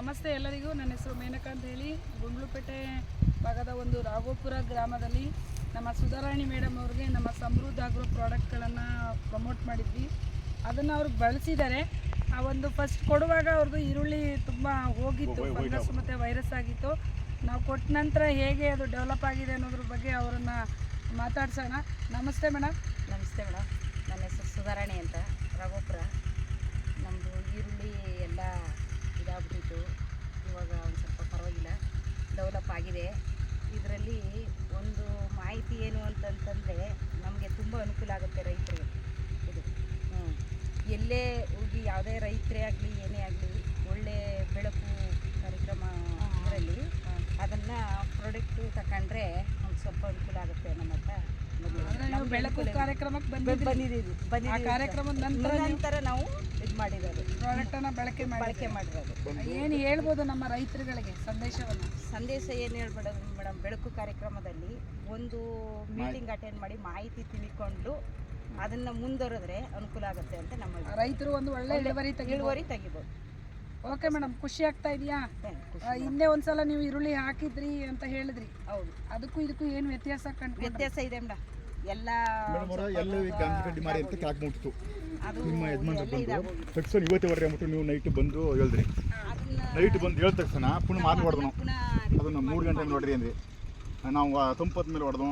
ನಮಸ್ತೆ ಎಲ್ಲರಿಗೂ. ನನ್ನ ಹೆಸರು ಮೇನಕಾ ಅಂತ ಹೇಳಿ. ಗುಂಡ್ಲುಪೇಟೆ ಭಾಗದ ಒಂದು ರಾಘೋಪುರ ಗ್ರಾಮದಲ್ಲಿ ನಮ್ಮ ಸುಧಾರಾಣಿ ಮೇಡಮ್ ಅವ್ರಿಗೆ ನಮ್ಮ ಸಮೃದ್ಧ ಆಗೋ ಪ್ರಾಡಕ್ಟ್ಗಳನ್ನು ಪ್ರಮೋಟ್ ಮಾಡಿದ್ವಿ. ಅದನ್ನು ಅವ್ರಿಗೆ ಬಳಸಿದ್ದಾರೆ. ಆ ಒಂದು ಫಸ್ಟ್ ಕೊಡುವಾಗ ಅವ್ರದ್ದು ಈರುಳ್ಳಿ ತುಂಬ ಹೋಗಿತ್ತು. ಫಂಗಸ್ ಮತ್ತು ವೈರಸ್ ಆಗಿತ್ತು. ನಾವು ಕೊಟ್ಟ ನಂತರ ಹೇಗೆ ಅದು ಡೆವಲಪ್ ಆಗಿದೆ ಅನ್ನೋದ್ರ ಬಗ್ಗೆ ಅವರನ್ನು ಮಾತಾಡ್ಸೋಣ. ನಮಸ್ತೆ ಮೇಡಮ್. ನಮಸ್ತೆ ಮೇಡಮ್. ನನ್ನ ಹೆಸರು ಸುಧಾರಾಣಿ ಅಂತ ರಾಘೋಪುರ ನಮ್ಮದು ಈರುಳ್ಳಿ ಎಲ್ಲ ಇದಾಗ್ಬಿಟ್ಟಿತ್ತು ಇವಾಗ ಒಂದು ಸ್ವಲ್ಪ ಪರವಾಗಿಲ್ಲ ಡೆವಲಪ್ ಆಗಿದೆ ಇದರಲ್ಲಿ ಒಂದು ಮಾಹಿತಿ ಏನು ಅಂತಂತಂದರೆ ನಮಗೆ ತುಂಬ ಅನುಕೂಲ ಆಗುತ್ತೆ ರೈತರಿಗೆ. ಇದು. ಹ್ಞೂ ಎಲ್ಲೇ ಹೋಗಿ ಯಾವುದೇ ರೈತರೇ ಆಗಲಿ ಏನೇ ಆಗಲಿ ಒಳ್ಳೆ ಬೆಳಕು ಕಾರ್ಯಕ್ರಮ ಇದರಲ್ಲಿ ಅದನ್ನು ಪ್ರಾಡಕ್ಟು ತಗೊಂಡ್ರೆ ಒಂದು ಸ್ವಲ್ಪ ಅನುಕೂಲ ಆಗುತ್ತೆ ನಮ್ಮ ಹತ್ರ ಬೆಳಕು ಕಾರ್ಯಕ್ರಮಕ್ಕೆ ಬಂದಿದ್ದೀವಿ. ಆ ಬಂದಿದ್ದೀವಿ ಕಾರ್ಯಕ್ರಮದ ನಂತರ ನೀವು ನಂತರ ನಾವು ಇದು ಮಾಡಿರೋದು ಪ್ರಾಡಕ್ಟನ್ನು ಬಳಕೆ ಬಳಕೆ ಮಾಡಿರೋದು. ಏನು ಹೇಳ್ಬೋದು ನಮ್ಮ ರೈತರುಗಳಿಗೆ ಸಂದೇಶವನ್ನು? ಸಂದೇಶ ಏನು ಹೇಳ್ಬಿಡೋದು ಮೇಡಮ್ ಬೆಳಕು ಕಾರ್ಯಕ್ರಮದಲ್ಲಿ ಒಂದು ಮೀಟಿಂಗ್ ಅಟೆಂಡ್ ಮಾಡಿ ಮಾಹಿತಿ ತಿಳ್ಕೊಂಡು ಅದನ್ನ ಮುಂದುವರೆದ್ರೆ ಅನುಕೂಲ ಆಗುತ್ತೆ ಅಂತ ನಮ್ಮ ರೈತರು ಒಂದು ಒಳ್ಳೆ ಇಳುವರಿ ತೆಗಿ ಇಳುವರಿ ತೆಗಿಬೋದು. ಓಕೆ ಮೇಡಮ್ ಖುಷಿ ಆಗ್ತಾ ಇದೆಯಾ? ಹಿಂದೆ ಒಂದ್ಸಲ ನೀವು ಈರುಳ್ಳಿ ಹಾಕಿದ್ರಿ ಅಂತ ಹೇಳಿದ್ರಿ. ಹೌದು. ಅದಕ್ಕೂ ಇದಕ್ಕೂ ಏನು ವ್ಯತ್ಯಾಸ ಕಂಡು ವ್ಯತ್ಯಾಸ ಇದೆ ಮೇಡಮ್. ಎಲ್ಲ ನಿಮ್ಮ ಯಜಮಾನ್ರು ಬಂದು ತಕ್ಷಣ ಇವತ್ತೇ ಬರ್ರಿ ಅಂದ್ಬಿಟ್ಟು ನೀವು ನೈಟ್ ಬಂದು ಹೇಳಿದ್ರಿ. ನೈಟ್ ಬಂದು ಹೇಳಿದ ತಕ್ಷಣ ಪುನಃ ಮಾತು ಹೊಡೆದು ಅದನ್ನು ಮೂರು ಗಂಟೆ ನೋಡ್ರಿ ಅಂದ್ರಿ. ನಾವು ತಂಪದ ಮೇಲೆ ಹೊಡೆದು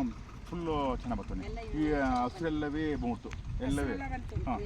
ಫುಲ್ಲು ಚೆನ್ನಾಗಿ ಬರ್ತಾನೆ ಈ ಹಸಿರೆಲ್ಲವೇ ಬಂದ್ಬಿಡ್ತು ಎಲ್ಲವೇ. ಹಾಂ.